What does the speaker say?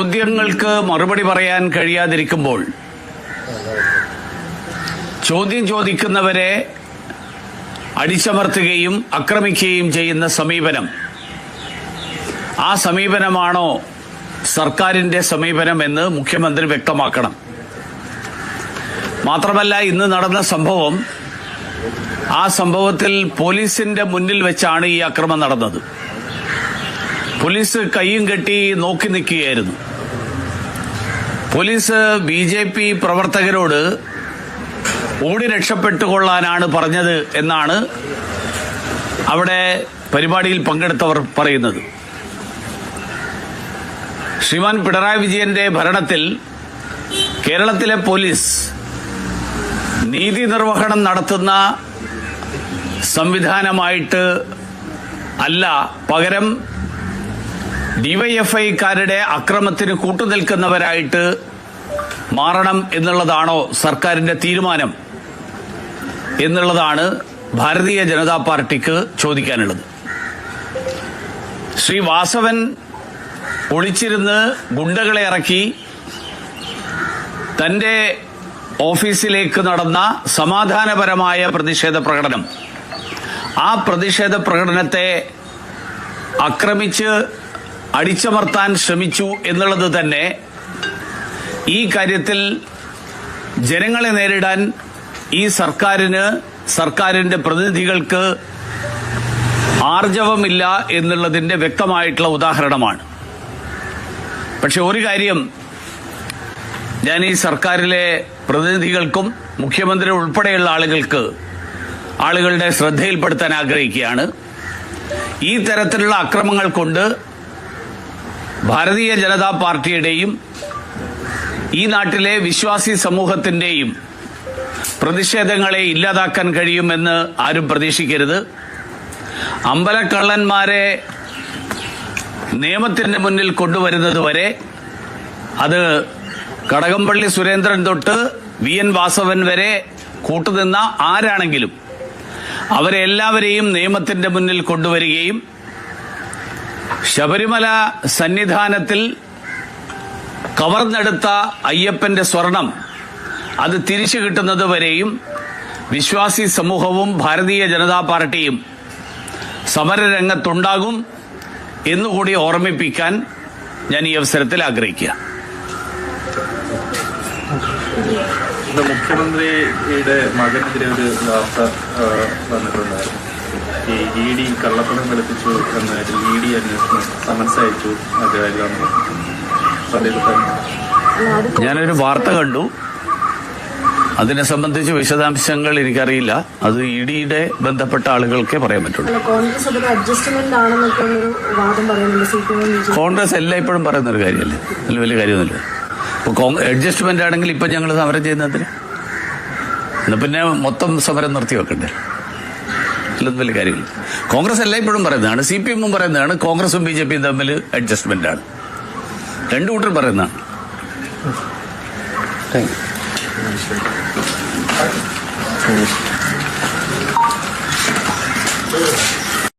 ചോദ്യങ്ങൾക്ക് മറുപടി പറയാൻ കഴിയാതിരിക്കുമ്പോൾ ചോദ്യം ചോദിക്കുന്നവരെ അടിച്ചമർത്തുകയും അക്രമിക്കുകയും ചെയ്യുന്ന സമീപനം. ആ സമീപനമാണോ സർക്കാരിന്റെ സമീപനമെന്ന് മുഖ്യമന്ത്രി വ്യക്തമാക്കണം. മാത്രമല്ല ഇന്ന് നടന്ന സംഭവം ആ സംഭവത്തിൽ പോലീസിന്റെ മുന്നിൽ വെച്ചാണ് ഈ അക്രമം നടന്നത്. പോലീസ് കൈയും കെട്ടി നോക്കി നിൽക്കുകയായിരുന്നു. പോലീസ് ബി ജെ പി പ്രവർത്തകരോട് ഓടി രക്ഷപ്പെട്ടുകൊള്ളാനാണ് പറഞ്ഞത് എന്നാണ് അവിടെ പരിപാടിയിൽ പങ്കെടുത്തവർ പറയുന്നത്. ശ്രീമാൻ പിണറായി വിജയന്റെ ഭരണത്തിൽ കേരളത്തിലെ പോലീസ് നീതി നിർവഹണം നടത്തുന്ന സംവിധാനമായിട്ട് അല്ല പകരം ഡിവൈഎഫ്ഐക്കാരുടെ അക്രമത്തിന് കൂട്ടുനിൽക്കുന്നവരായിട്ട് മാറണം എന്നുള്ളതാണോ സർക്കാരിന്റെ തീരുമാനം എന്നുള്ളതാണ് ഭാരതീയ ജനതാ പാർട്ടിക്ക് ചോദിക്കാനുള്ളത്. ശ്രീ വാസവൻ ഒളിച്ചിരുന്ന് ഗുണ്ടകളെ ഇറക്കി തന്റെ ഓഫീസിലേക്ക് നടന്ന സമാധാനപരമായ പ്രതിഷേധ പ്രകടനം. ആ പ്രതിഷേധ പ്രകടനത്തെ ആക്രമിച്ച് അടിച്ചമർത്താൻ ശ്രമിച്ചു എന്നുള്ളത് തന്നെ ഈ കാര്യത്തിൽ ജനങ്ങളെ നേരിടാൻ ഈ സർക്കാരിന് സർക്കാരിന്റെ പ്രതിനിധികൾക്ക് ആർജവമില്ല എന്നുള്ളതിന്റെ വ്യക്തമായിട്ടുള്ള ഉദാഹരണമാണ്. പക്ഷെ ഒരു കാര്യം ഞാൻ ഈ സർക്കാരിലെ പ്രതിനിധികൾക്കും മുഖ്യമന്ത്രി ഉൾപ്പെടെയുള്ള ആളുകൾക്ക് ആളുകളുടെ ശ്രദ്ധയിൽപ്പെടുത്താൻ ആഗ്രഹിക്കുകയാണ്. ഈ തരത്തിലുള്ള അക്രമങ്ങൾ കൊണ്ട് ഭാരതീയ ജനതാ പാർട്ടിയുടെയും ഈ നാട്ടിലെ വിശ്വാസി സമൂഹത്തിന്റെയും പ്രതിഷേധങ്ങളെ ഇല്ലാതാക്കാൻ കഴിയുമെന്ന് ആരും പ്രതീക്ഷിക്കരുത്. അമ്പലക്കള്ളന്മാരെ നിയമത്തിന്റെ മുന്നിൽ കൊണ്ടുവരുന്നതുവരെ അത് കടകംപള്ളി സുരേന്ദ്രൻ തൊട്ട് വി എൻ വാസവൻ വരെ കൂട്ടുനിന്ന ആരാണെങ്കിലും അവരെ എല്ലാവരെയും നിയമത്തിന്റെ മുന്നിൽ കൊണ്ടുവരികയും ശബരിമല സന്നിധാനത്തിൽ കവർന്നെടുത്ത അയ്യപ്പന്റെ സ്വർണം അത് തിരിച്ചു കിട്ടുന്നത് വരെയും വിശ്വാസി സമൂഹവും ഭാരതീയ ജനതാ പാർട്ടിയും സമരരംഗത്തുണ്ടാകും എന്നുകൂടി ഓർമ്മിപ്പിക്കാൻ ഞാൻ ഈ അവസരത്തിൽ ആഗ്രഹിക്കുക. മുഖ്യമന്ത്രിയുടെ മകനെതിരെ ഒരു വാർത്ത വന്നിട്ടുണ്ടായിരുന്നു. ഈ ഇ ഡി കള്ളപ്പണം വെളുപ്പിച്ചു എന്നായിട്ട് ഇ ഡി അന്വേഷണം സമൻസ് അയച്ചു ഞാനൊരു വാർത്ത കണ്ടു. അതിനെ സംബന്ധിച്ച് വിശദാംശങ്ങൾ എനിക്കറിയില്ല. അത് ഇ ഡിയുടെ ബന്ധപ്പെട്ട ആളുകൾക്കേ പറയാൻ പറ്റുള്ളൂ. കോൺഗ്രസ് എല്ലായ്പ്പോഴും പറയുന്ന ഒരു കാര്യമല്ലേ? അതിൽ വലിയ കാര്യമൊന്നുമില്ല. അഡ്ജസ്റ്റ്മെന്റ് ആണെങ്കിൽ ഇപ്പം ഞങ്ങൾ സമരം ചെയ്യുന്നതിന് എന്നാ പിന്നെ മൊത്തം സമരം നിർത്തി വെക്കണ്ടേ? അതിലൊന്നും വലിയ കാര്യമില്ല. കോൺഗ്രസ് എല്ലായ്പ്പോഴും പറയുന്നതാണ് സി പി എമ്മും പറയുന്നതാണ് കോൺഗ്രസും ബി ജെ പിയും തമ്മിൽ അഡ്ജസ്റ്റ്മെന്റ് ആണ്. രണ്ടു കൂട്ടരും പറയുന്നതാണ്. താങ്ക്